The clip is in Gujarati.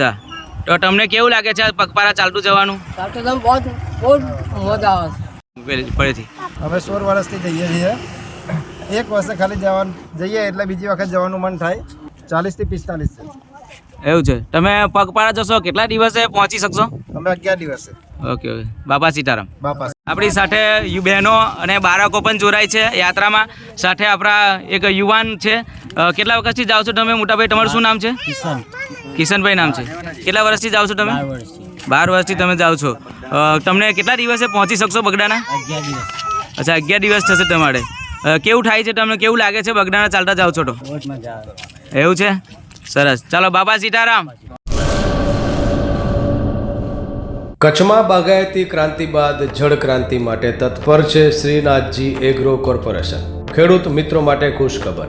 અચ્છા તો તમને કેવું લાગે છે આ પગપાળા ચાલતું જવાનું? ચાલતો તમે બહુ બહુ મજા આવે છે. પેલે- અમે સોળ વર્ષથી જઈએ છીએ. એક વર્ષે ખાલી જવાનું જઈએ એટલે બીજી વખત જવાનું મન થાય. ચાલીસથી પિસ્તાલીસ છે. એવું છે. તમે પગપાળા જશો કેટલા દિવસે પહોંચી શકશો? અમે અગિયાર દિવસે. Okay okay. બાપા સીતારામ. બાપા આપણી સાથે બહેનો અને બાળકો પણ જોડાય છે યાત્રામાં. સાથે આપણા એક યુવાન છે. કેટલા વખતથી જાઓ છો તમે મોટાભાઈ? તમારું શું નામ છે? કિશન. કિશનભાઈ નામ છે. કેટલા વર્ષથી જાઓ છો તમે? બાર વર્ષથી. તમે જાઓ છો. તમને કેટલા દિવસે પહોંચી શકશો બગડાના? અચ્છા અગિયાર દિવસ થશે તમારે. કેવું થાય છે તમને? કેવું લાગે છે બગડાના ચાલતા જાઓ છો તો? બહુ જ મજા આવે. એવું છે? સરસ. ચાલો બાબા સીતારામ. કચ્છમાં બાગાયતી ક્રાંતિ બાદ જળ ક્રાંતિ માટે તત્પર છે શ્રીનાથજી એગ્રો કોર્પોરેશન. ખેડૂત મિત્રો માટે ખુશખબર.